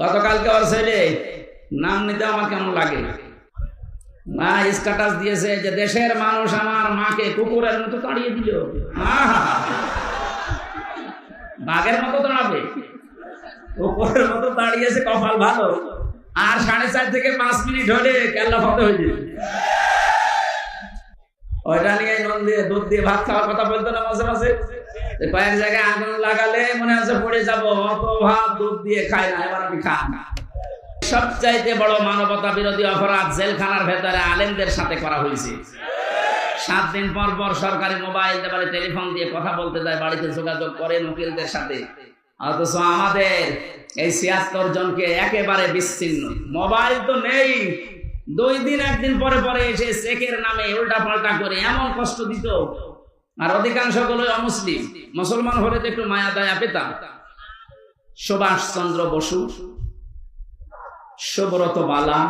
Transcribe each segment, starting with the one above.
গতকালকে ওর ছেলে, নাম নিতে আমার কেমন লাগে? মা স্ট্যাটাস দিয়েছে যে দেশের মানুষ আমার মাকে কুকুরের মতো তাড়িয়ে দিল! বাঘের মতো দাঁড়াবে কুকুরের মতো দাঁড়িয়েছে কপাল ভালো। আর সাড়ে চার থেকে পাঁচ মিনিট হলে কেল্লা ফতে হয়ে যাবে। ওইটা নিয়ে নুন দিয়ে দুধ দিয়ে ভাত খাওয়ার কথা বলতো না মাঝে মাঝে? কয়েক জায়গায় আগুন লাগালে মনে হচ্ছে পড়ে যাব অত দুধ দিয়ে খায় না, এবার আমি সবচাইতে বড় মানবতা বিরোধী অপরাধ জেলখানার ভেতরে আলেমদের সাথে করা হয়েছে। সাত দিন পর পর সরকারি মোবাইল দেবারে টেলিফোন দিয়ে কথা বলতে যায়, বাড়িতে যোগাযোগ করে উকিলদের সাথে। অথচ আমাদের এই ছিয়াত্তর জনকে একেবারে বিচ্ছিন্ন। মোবাইল তো নেই। দুই দিন, একদিন পরে পরে এসে চেকের নামে উল্টা পাল্টা করে এমন কষ্ট দিত। আর অধিকাংশগুলো অমুসলিম। মুসলমান হলে তো একটু মায়া দয়া পেতাম। সুভাষ চন্দ্র বসু, সুব্রত বালা,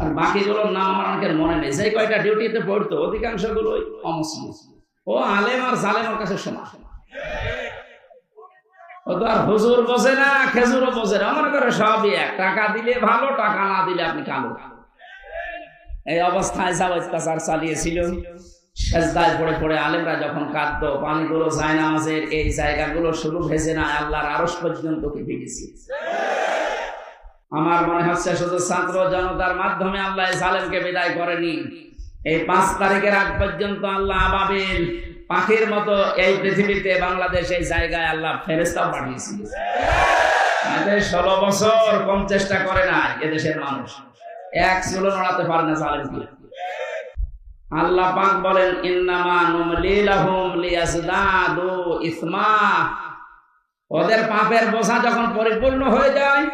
আর বাকিগুলোর নাম আমার অনেকের মনে নেই। যে কয়টা ডিউটিতে পড়তো, অধিকাংশগুলো অমুসলিম। ও আলেম আর জালেমের কাছে সমান ও তো আর হুজুর না, খেজুরও না। মনে করে সবই এক। টাকা দিলে ভালো, টাকা না দিলে আপনি কালো। এই অবস্থায় চালিয়েছিল। সেজদায় পড়ে পড়ে আলেমরা যখন কাঁদত, পানিগুলো যায় নামাজের, এই জায়গাগুলো শুরু ভেজে না, আল্লাহর আরস পর্যন্ত কেঁপে গেছে আমার মনে হচ্ছে শুধু ছাত্র জনতার মাধ্যমে আল্লাহ সালেমকে বিদায় করেনি। এই পাঁচ তারিখের আগ পর্যন্ত আল্লাহ আবাবিল পাখির মতো এই পৃথিবীতে বাংলাদেশ এই জায়গায় আল্লাহ ফেরেস্তাও পাঠিয়েছিল ষোলো বছর কম চেষ্টা করে না এদেশের মানুষ। এক চুলো নড়াতে পারে না সালেমকে আল্লাহ পাক বলেন, ইন্নামা নুমলি লাহুম লিয়াজদাদু ইসমা। ওদের পাপের বোঝা যখন পরিপূর্ণ হয়ে যায়,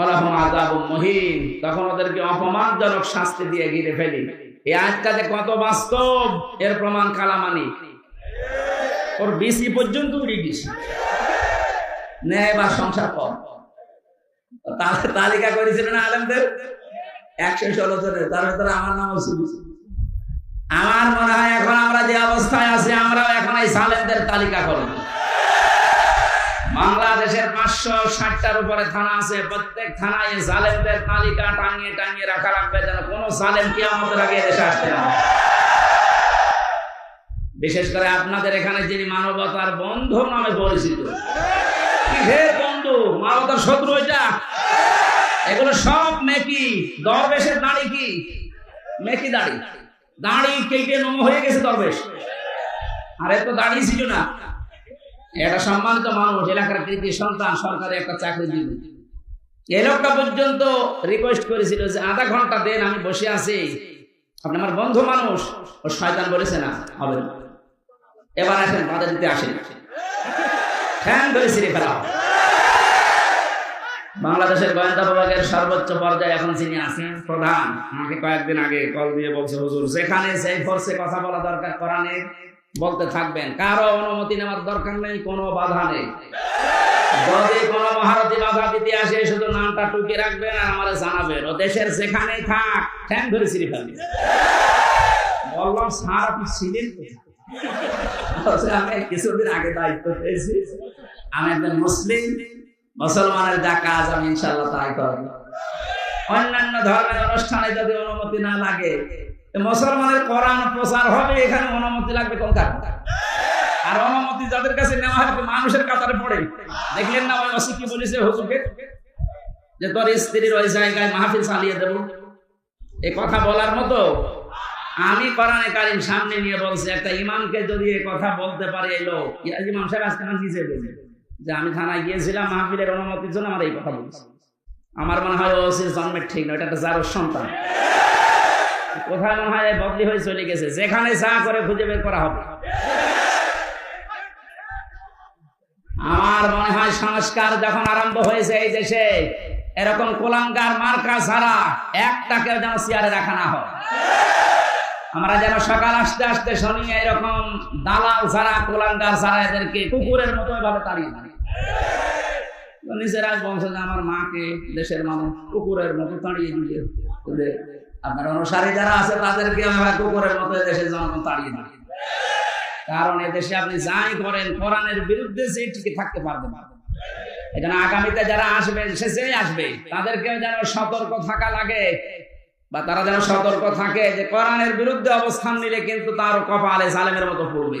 ওলাহুম আযাবুম মুহিন, তখন ওদেরকে অপমানজনক শাস্তি দিয়ে ঘিরে ফেলি। এই আজটা যে কত বাস্তব, এর প্রমাণ কালামানি। ওর বিসি পর্যন্ত উড়ে গেছে ন্যায় বা সংসার তাহলে তালিকা করেছিল না আলেমদের? একশো ষোলো জনের, তার ভেতরে আমার নামও ছিল। আমার মনে হয় এখন আমরা যে অবস্থায় আছি, আমরাও এখন এই সালেমদের তালিকা করব। বাংলাদেশের পাঁচশো ষাটটার উপরে থানা আছে, প্রত্যেক থানায় জালেমদের তালিকা টাঙিয়ে টাঙিয়ে রাখা রাখবে যেন কোনো জালেম কি আমাদের আগে দেশে আসতে না বিশেষ করে আপনাদের এখানে যিনি মানবতার বন্ধু নামে পরিচিত। বন্ধু? মানবতার শত্রু ওইটা এগুলো সব মেকি, দরবেশের দাড়ি কি? মেকি দাড়ি। দাড়ি কেটে নম হয়ে গেছে দরবেশ আরে তো দাড়ি ছিল না। এটা সম্মানিত মানুষ, এলাকার কৃতি সন্তান, সরকারি একটা চাকরি দিবে এই লোকটা পর্যন্ত রিকোয়েস্ট করেছিল যে আধা ঘণ্টা দেন, আমি বসে আছি। আপনি আমার বন্ধু মানুষ, ও শয়তান বলেছে না, হবে এবার আসেন, বাধা দিতে আসেন। ফ্যান ধরে ছিঁড়ে ফেলা। বাংলাদেশের গোয়েন্দা বিভাগের সর্বোচ্চ পর্যায়ে এখন যিনি আছেন, প্রধান। আমাকে কয়েকদিন আগে কল দিয়ে বলছে, হুজুর, যেখানে সেই ফোর্সে কথা বলা দরকার কোরআনে, বলতে থাকবেন। কারও অনুমতি নেওয়ার দরকার নেই, কোনো বাধা নেই। যদি কোনো মহারথী বাধা দিতে আসে, শুধু নামটা টুকে রাখবেন আর আমার জানাবেন। ও দেশের যেখানেই থাক ধরে ছিঁড়ে ফেলবে। বললাম আমি কিছুদিন আগে দায়িত্ব পেয়েছি। আমি একজন মুসলিম। মুসলমানের যা কাজ আমি ইনশাল্লাহ তাই করব। অন্যান্য ধর্মের অনুষ্ঠানে যদি অনুমতি না লাগে মুসলমানের কোরআন প্রচার হবে, এখানে অনুমতি লাগবে কোন কারণ? আর অনুমতি যাদের কাছে নেওয়া হয় মানুষের কাতারে পড়ে। দেখলেন না ওই কি বলেছে হুজুরকে? যে তোর স্ত্রীর ওই জায়গায় মাহফিল চালিয়ে দেব। এ কথা বলার মতো আমি কোরআনে কারিম সামনে নিয়ে বলছি, একটা ইমামকে যদি এ কথা বলতে পারে এই ইয়া ইমাম সাহেব আজকে নিজে বলছে? যে আমি থানায় গিয়েছিলাম, মাহফিলের অনুমতির জন্য আমার এই কথা বলছি। আমার মনে হয় ওসির জন্মের ঠিক নয় এটা একটা যারোর সন্তান। কোথায় মনে হয় বদলি হয়ে চলে গেছে? যেখানে যা করে খুঁজে বের করা হবে। আমার মনে হয় সংস্কার যখন আরম্ভ হয়েছে এই দেশে, এরকম কোলাঙ্গার মার্কা ছাড়া একটাকেও যেন চেয়ারে রাখা না হয়। আমরা যেন সকাল আসতে আসতে শুনি এরকম দালাল ছাড়া, কোলাঙ্গার ছাড়া এদেরকে কুকুরের মতো এভাবে তাড়িয়ে নিজেরা বলছে যে আমার মাকে দেশের মানুষ, কুকুরের মতো তাড়িয়ে ওদের আপনার অনুসারী যারা আছে, তাদেরকে কুকুরের মতো দেশের জনগণ তাড়িয়ে দিবে কারণ এদেশে আপনি যাই করেন, কোরআনের বিরুদ্ধে যে টিকে থাকতে পারবেন না। এখানে আগামীতে যারা আসবে শেষেই আসবে, তাদেরকেও যেন সতর্ক থাকা লাগে। বা তারা যেন সতর্ক থাকে যে কোরআনের বিরুদ্ধে অবস্থান নিলে কিন্তু তার কপালে সালেমের মতো পড়বে।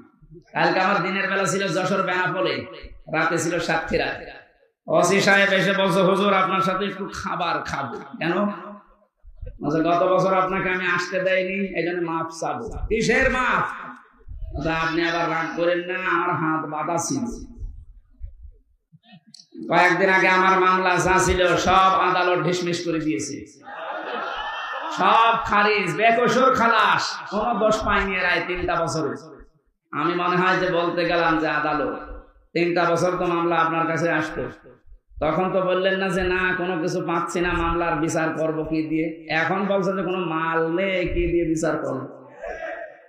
কালকে আমার দিনের বেলা ছিল যশোর বেনাপোলে, রাতে ছিল সাতক্ষীরা। অসি সাহেব এসে বলছে, হুজুর, আপনার সাথে একটু খাবার খাব। কেন? গত বছর আপনাকে আমি আসতে দেয়নি এই জন্য মাফ চাবো। কিসের মাফ? আপনি আবার রাগ করেন না, আমার হাত বাঁধা ছিল। কয়েকদিন আগে আমার মামলা যা ছিল, সব আদালত ঢিসমিস করে দিয়েছে। সব খারিজ, বেকসুর খালাস, কোন দোষ পাইনি এরাই তিনটা বছরে। আমি মনে হয় যে বলতে গেলাম যে আদালত। তিনটা বছর তো মামলা আপনার কাছে আসতো। তখন তো বললেন না যে, না, কোনো কিছু পাচ্ছি না, মামলার বিচার করব কি দিয়ে? এখন বলছেন যে, কোনো মাল নেই কি দিয়ে বিচার করব?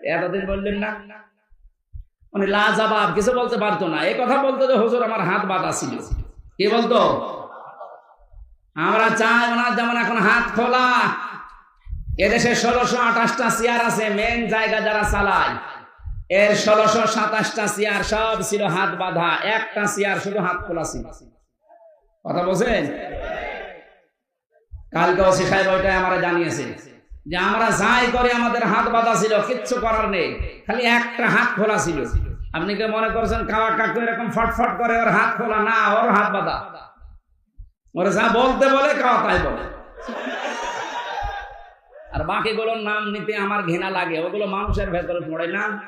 এতদিন বললেন না। মানে লাজবাব, কিছু বলতে পারতো না। এই কথা বলতো যে হুজুর আমার হাত বাঁধা ছিল। কি বলতো? আমরা চাই ওনার যেমন এখন হাত খোলা। এদেশে ষোলোশো আঠাশটা চেয়ার আছে মেন জায়গা যারা চালায়। এর ষোলোশো সাতাশটা চেয়ার সব ছিল হাত বাঁধা। একটা চেয়ার শুধু হাত খোলা ছিল। কথা বলছেন? কালকে ওসি সাহেব ওইটাই আমরা জানিয়েছে যে আমরা যাই করে আমাদের হাত বাঁধা ছিল, কিচ্ছু করার নেই, খালি একটা হাত খোলা ছিল। আপনি কি মনে করছেন কাওয়া কাকু এরকম ফটফট করে ওর হাত খোলা? না, ওর হাত বাঁধা। ওরা যা বলতে বলে, কাওয়া তাই বলে। আর বাকিগুলোর নাম নিতে আমার ঘৃণা লাগে। ওগুলো মানুষের ভেতরে পড়ে না।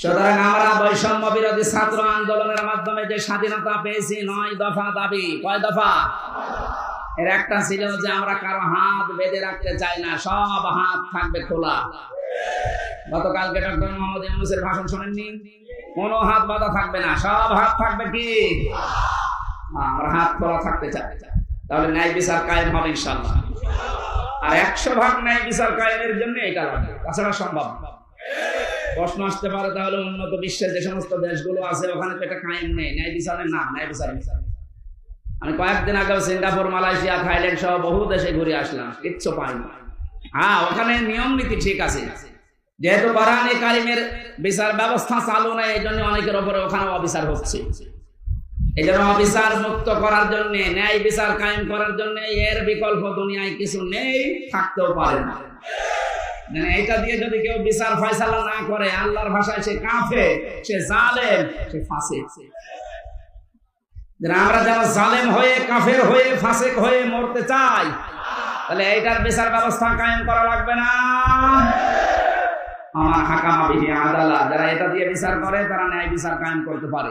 সুতরাং আমরা বৈষম্য বিরোধী ছাত্র আন্দোলনের মাধ্যমে যে স্বাধীনতা পেয়েছি নয় দফা দাবি। কয় দফা? এর একটা ছিল যে আমরা কারও হাত বেঁধে রাখতে চাই না, সব হাত থাকবে খোলা। গতকালকে ডক্টর মোহাম্মদ ইউনুসের ভাষণ শোনেননি? কোনো হাত বাঁধা থাকবে না, সব হাত থাকবে কি? আমরা হাত খোলা থাকতে চাই। তাহলে ন্যায় বিচার কায়েম হবে ইনশাল্লাহ আর একশো ভাগ ন্যায় বিচার কায়েমের জন্য এটা লাগবে তাছাড়া সম্ভব না। প্রশ্ন আসতে পারে তাহলে উন্নত বিশ্বের যে সমস্ত দেশগুলো আছে, ওখানে তো এটা কায়েম নেই। ন্যায় বিচারের না, ন্যায় বিচার আমি কয়েকদিন আগে সিঙ্গাপুর, মালয়েশিয়া, থাইল্যান্ড সহ বহু দেশে ঘুরে আসলাম, কিচ্ছু পাইনি। হ্যাঁ ওখানে নিয়ম নীতি ঠিক আছে। যেহেতু কোরআনে কারিমের বিচার ব্যবস্থা চালু নেই, এই জন্য অনেকের ওপরে ওখানে অবিচার হচ্ছে। এই জন্য অবিচার মুক্ত করার জন্য, ন্যায় বিচার কায়েম করার জন্য এর বিকল্প দুনিয়ায় কিছু নেই, থাকতেও পারে না। এটা দিয়ে যদি কেউ বিচার ফয়সালা না করে, আল্লাহর ভাষায় সে কাফে সে জালেম, সে ফাঁসে আমরা যারা জালেম হয়ে, কাফের হয়ে, ফাসেক হয়ে মরতে চাই, তাহলে এইটার বিচার ব্যবস্থা কায়েম করা লাগবে না। আমার হাকামা বিহি আদালা, যারা এটা দিয়ে বিচার করে, তারা ন্যায় বিচার কায়েম করতে পারে।